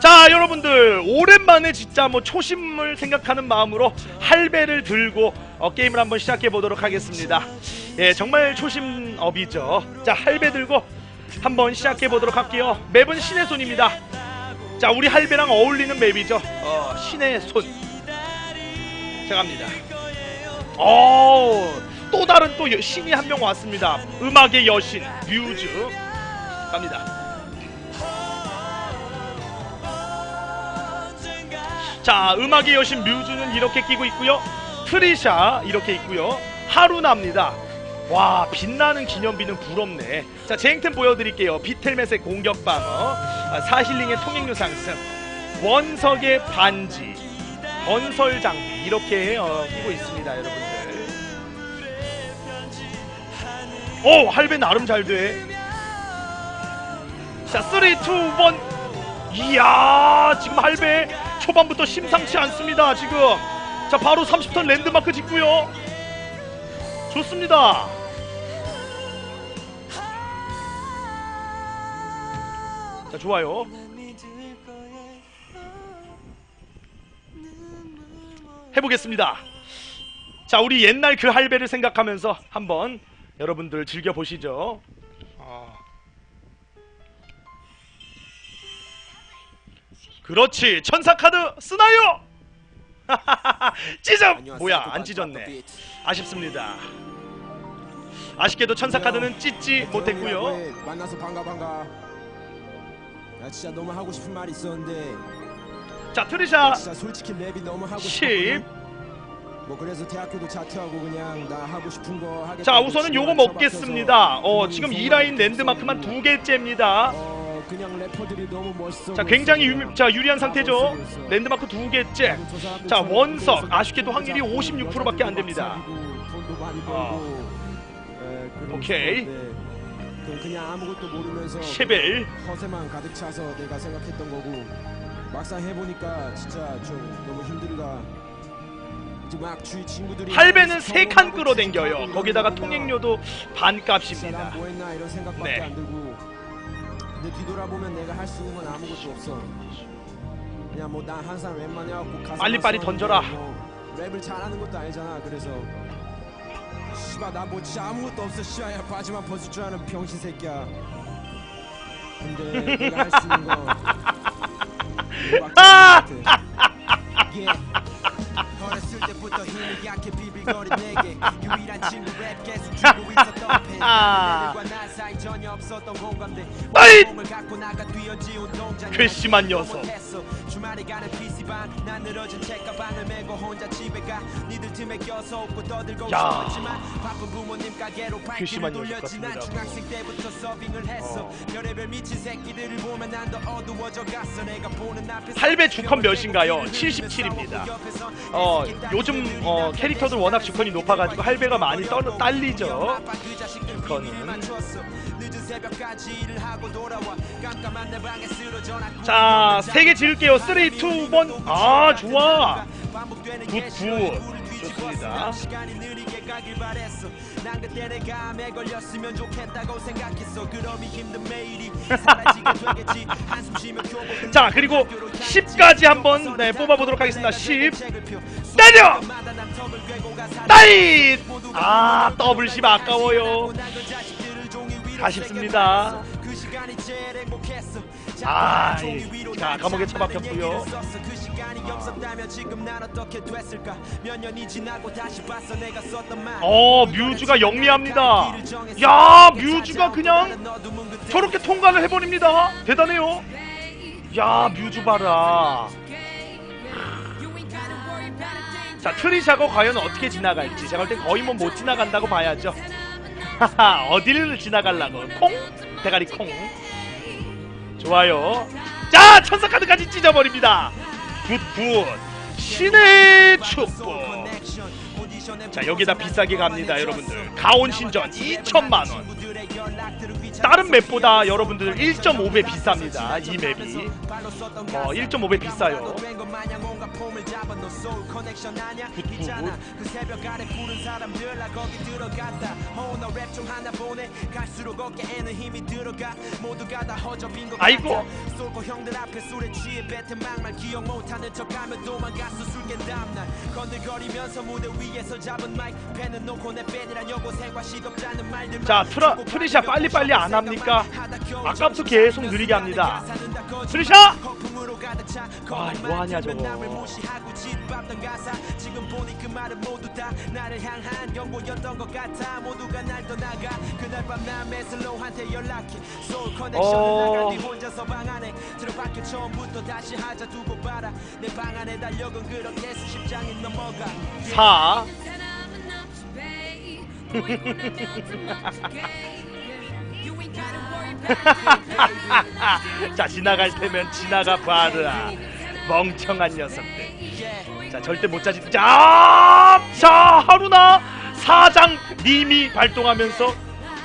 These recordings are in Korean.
자 여러분들 오랜만에 진짜 뭐 초심을 생각하는 마음으로 할배를 들고 어, 게임을 한번 시작해 보도록 하겠습니다. 예 정말 초심업이죠. 자 할배 들고 한번 시작해 보도록 할게요. 맵은 신의 손입니다. 자 우리 할배랑 어울리는 맵이죠. 어, 신의 손. 자 갑니다. 어또 다른 또 여- 신이 한 명 왔습니다. 음악의 여신 뮤즈 갑니다. 자, 음악의 여신 뮤즈는 이렇게 끼고 있고요. 트리샤 이렇게 있고요. 하루나입니다. 와, 빛나는 기념비는 부럽네. 자, 제행템 보여드릴게요. 비틀멧의 공격 방어, 아, 사힐링의 통행료 상승, 원석의 반지, 건설 장비 이렇게 어, 끼고 있습니다, 여러분들. 오, 할배 나름 잘 돼. 자, 3, 2, 1. 이야, 지금 할배 초반부터 심상치 않습니다, 지금. 자, 바로 30턴 랜드마크 짓고요. 좋습니다. 자, 좋아요. 해보겠습니다. 자, 우리 옛날 그 할배를 생각하면서 한번 여러분들 즐겨보시죠. 아. 그렇지. 천사 카드 쓰나요? 찢어! 뭐야 안 찢었네. 아쉽습니다. 아쉽게도 천사 카드는 찢지 못했고요. 네, 만나서 반가 반가. 나 진짜 너무 하고 싶은 말이 있었는데. 자 트리샤. 진짜 솔직히 랩이 너무 하고 10. 싶었거든. 뭐 그래서 대학교도 자퇴하고 그냥 나 하고 싶은 거 하겠다. 자 우선은 요거 먹겠습니다. 어 지금 2라인 랜드마크만 두 개째입니다. 어 자 굉장히 유, 자 유리한 상태죠 랜드마크 두 개째 자, 원석. 아쉽게도 확률이 56%밖에 안 됩니다. 아. 그런 오케이. 건데, 그럼 그냥 아무것도 모르면서 쉐벨 허세만 가득 차서 내가 생각했던 거고 막상 해보니까 진짜 좀 너무 힘들다. 할배는 세 칸 끌어당겨요 거기다가 통행료도 반값입니다 생각밖에 네. 근데 뒤돌아보면 내가 할 수 있는 건 아무것도 없어 그냥 뭐난 항상 웬만해 갖고 가사 빨리빨리 던져라. 뭐 랩을 잘하는 것도 아니잖아 그래서 씨발 나뭐 진짜 아무것도 없어 씨발 야 바지만 벗을 줄 아는 병신 새끼야 근데 내가 할 수 있는 건. Yeah. 어렸을 때부터 힘이 약해 비빌거린 내게 아이! 운동장 괘씸한 녀석. 야. 괘씸한 녀석 같습니다. 중학생 때부터 서빙을 했어 어. 주컨 몇인가요? 77입니다. 어 요즘 어, 캐릭터들 워낙 주컨이 높아가지고 할배가 많이 떨, 딸리죠 주컨은 자, 세 개 지을게요. 3, 2, 1. 아, 좋아. 굿, 굿. 좋습니다. 자, 그리고 10까지 한번 네, 뽑아보도록 하겠습니다. 10. 때려! 따잇! 아, 더블 10 아까워요. 아쉽습니다. 아, 이- 자, 감옥에 처박혔고요. 어, 뮤즈가 영리합니다. 야, 뮤즈가 그냥 저렇게 통과를 해버립니다. 대단해요. 야, 뮤즈 봐라. 자, 트리샤가 과연 어떻게 지나갈지. 제가 볼 땐 거의 뭐 못 지나간다고 봐야죠. 하하, 어디를 지나갈라고. 콩? 대가리 콩. 좋아요. 자, 천사 카드까지 찢어버립니다. 굿, 굿. 신의 축복. 자, 여기다 비싸게 갑니다, 여러분들. 가온 신전 2천만 원. 다른 맵보다 여러분들 1.5배 비쌉니다. 이 맵이 어, 1.5배 비싸요. 아이고. 자, 트리샤 빨리빨리 안 합니까? 아까부터 계속 느리게 합니다. 트리샤! 와, 뭐하냐, 저거. 짓밟던 가사 자서 방 안에 들어박혀 처음부터 다시 하자 두고 봐라 내방 안에 달력은 그렇게 수십 장이 넘어가 4자 지나갈 테면 지나가 봐라. 멍청한 녀석들. 자 절대 못 자지. 자, 자 하루나 사장 님이 발동하면서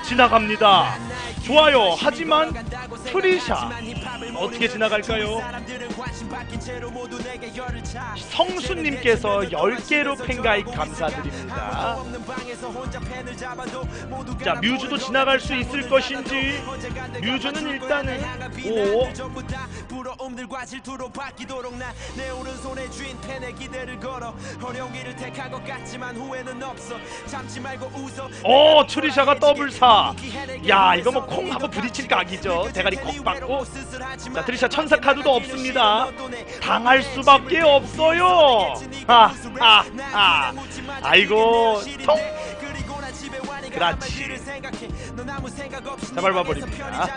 지나갑니다. 좋아요. 하지만 트리샤 어떻게 지나갈까요? 성수님께서 10개로 팬가입 감사드립니다 자 뮤즈도 지나갈 수 있을 것인지 뮤즈는 일단은 오오 트리샤가 더블 4. 야 이거 뭐 콩 하고 부딪힐 각이죠. 대가리 콕 받고. 자 트리샤 천사 카드도 없습니다. 당할 수밖에 없어요. 하하하. 아이고 통. 그렇지. 자, 밟아버립니다.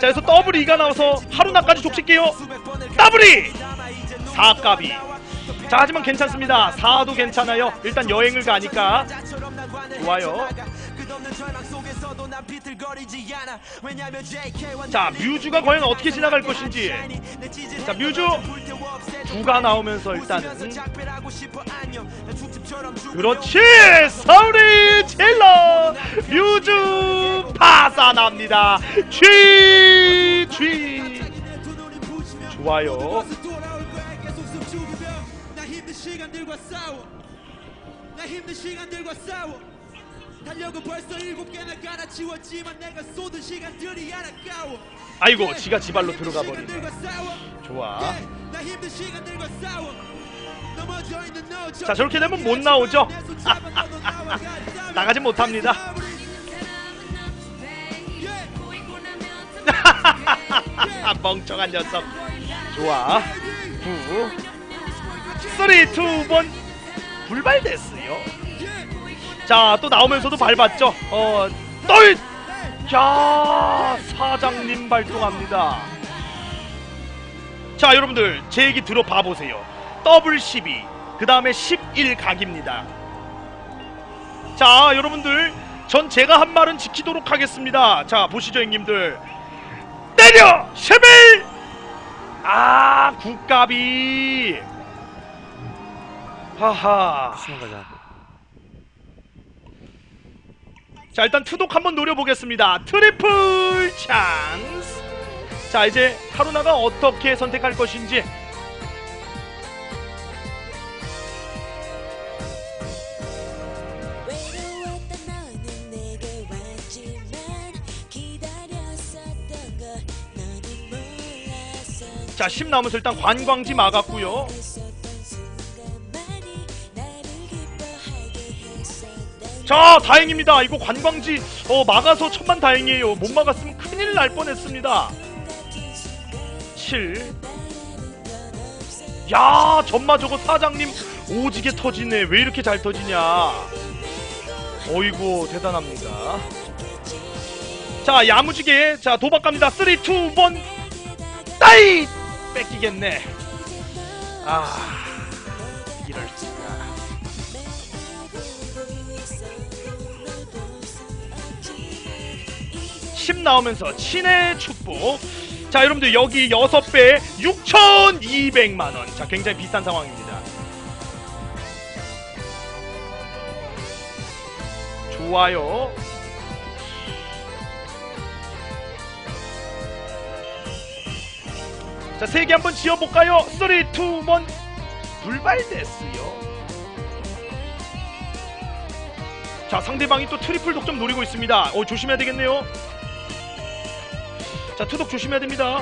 자 여기서 더블 2가 나와서 하루나까지 족칠게요. 더블이 4까비. 자 하지만 괜찮습니다. 4도 괜찮아요. 일단 여행을 가니까 좋아요. 자 뮤즈가 과연 어떻게 지나갈 것인지. 자 뮤즈 두가 나오면서 일단은. 그렇지! 서울이 질러! 뮤즈 파산합니다. GG 좋아요. 나 힘든 시간들과 싸워. 나 힘든 시간들과 싸워 달력은 벌써 일곱 개나 갈아치웠지만 내가 쏟은 시간들이 안아까워. 아이고 지가 지발로 들어가 버리네. 좋아. 예, 자, 저렇게 되면 못 나오죠? 같다면 나가지 못합니다. 멍청한 녀석. 좋아. 9 3, 2, 1 불발됐어요 자 또 나오면서도 밟았죠. 어 또이 자 사장님 발동합니다. 자 여러분들 제 얘기 들어봐 보세요. 더블 12 그 다음에 11 각입니다. 자 여러분들 전 제가 한 말은 지키도록 하겠습니다. 자 보시죠 형님들. 때려! 11 아 국갑이. 하하. 자 일단 투독 한번 노려보겠습니다. 트리플 찬스. 자 이제 하루나가 어떻게 선택할 것인지. 자 10 남으면서 일단 관광지 막았고요 자 다행입니다 이거 관광지 어 막아서 천만 다행이에요 못 막았으면 큰일 날 뻔했습니다 7 야, 전마 저거 사장님 오지게 터지네. 왜 이렇게 잘 터지냐? 어이구, 대단합니다. 자, 야무지게. 자, 도박 갑니다. 3, 2, 1. 따이! 뺏기겠네. 아, 10 나오면서 신의 축복. 자, 여러분들 여기 6배 6,200만 원. 자, 굉장히 비싼 상황입니다. 좋아요. 자, 세 개 한번 지어 볼까요? 3 2 1 불발됐어요. 자 상대방이 또 트리플 독점 노리고 있습니다 어, 조심해야 되겠네요 자, 투독 조심해야 됩니다.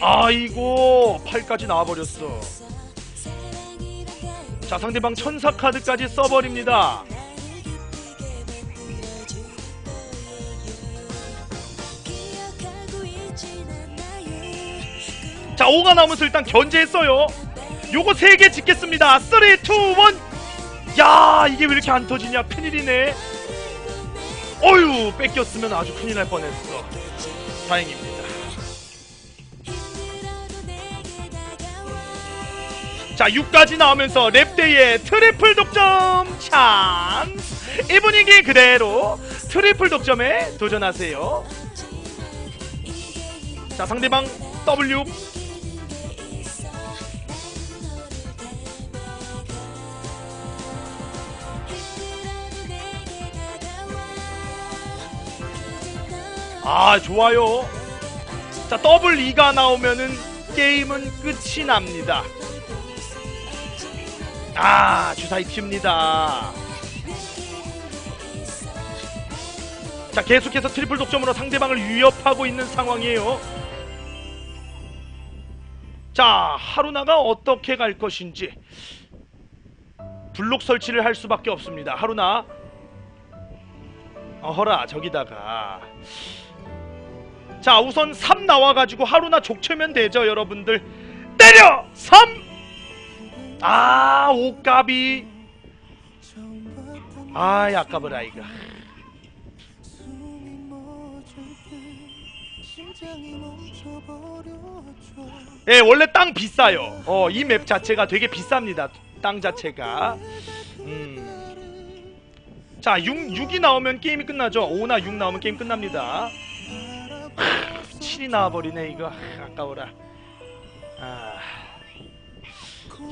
아이고, 팔까지 나와버렸어. 자, 상대방 천사 카드까지 써버립니다. 자, 5가 나오면서 일단 견제했어요. 요거 세개 짓겠습니다. 3, 2, 1. 야, 이게 왜 이렇게 안 터지냐? 큰일이네. 어휴, 뺏겼으면 아주 큰일 날 뻔했어. 다행입니다. 자, 6까지 나오면서 랩대의 트리플 독점 찬스. 이 분위기 그대로 트리플 독점에 도전하세요. 자, 상대방 W. 아, 좋아요. 자, 더블 2가 나오면은 게임은 끝이 납니다. 아, 주사위 튑니다. 자, 계속해서 트리플 독점으로 상대방을 위협하고 있는 상황이에요. 자, 하루나가 어떻게 갈 것인지. 블록 설치를 할 수밖에 없습니다. 하루나. 어허라, 저기다가. 자, 우선 3 나와가지고 하루나 족치면 되죠, 여러분들. 때려! 3! 아, 오까비. 아, 아까워라, 이거. 예, 원래 땅 비싸요. 어, 이 맵 자체가 되게 비쌉니다. 땅 자체가. 음. 자, 6, 6이 나오면 게임이 끝나죠. 5나 6 나오면 게임 끝납니다. 7이 나와버리네, 이거. 아까워라. 아.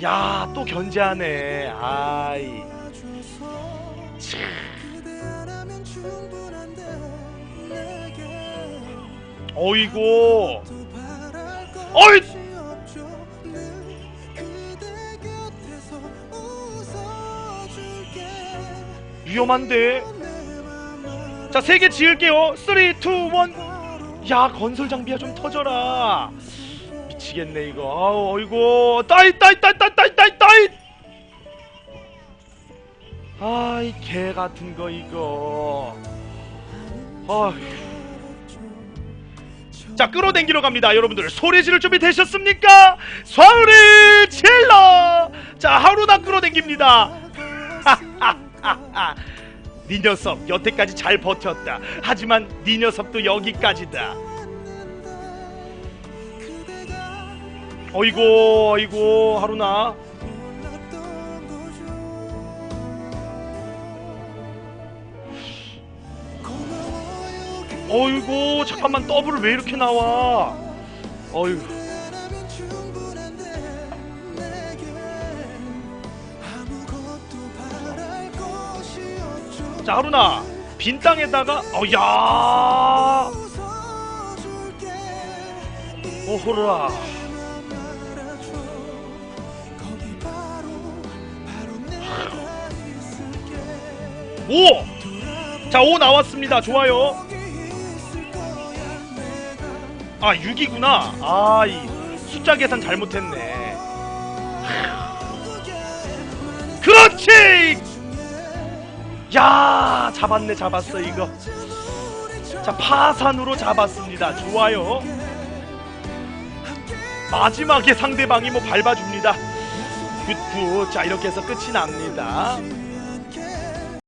야, 또 견제하네. 아이. 어이고. 어이! 위험한데. 자, 세 개 지을게요. 3, 2, 1. 야, 건설 장비야 좀 터져라. 미치겠네 이거. 아우, 어이고. 따이 따이 따이 따이 따이 따이 따이. 아이 개 같은 거 이거. 아휴. 자 끌어당기러 갑니다 여러분들 소리 지를 준비 되셨습니까? 소리 질러 자 하루나 끌어당깁니다 네 녀석 여태까지 잘 버텼다. 하지만 네 녀석도 여기까지다. 어이고 어이고 하루나. 어이구 잠깐만 더블을 왜 이렇게 나와? 어이구 자 하루나 빈 땅에다가 어야 오호라 오! 자, 5 나왔습니다. 좋아요. 아, 6이구나. 아, 이 숫자 계산 잘못했네. 그렇지! 야, 잡았네, 잡았어, 이거. 자, 파산으로 잡았습니다. 좋아요. 마지막에 상대방이 뭐 밟아줍니다. 굿굿. 자, 이렇게 해서 끝이 납니다.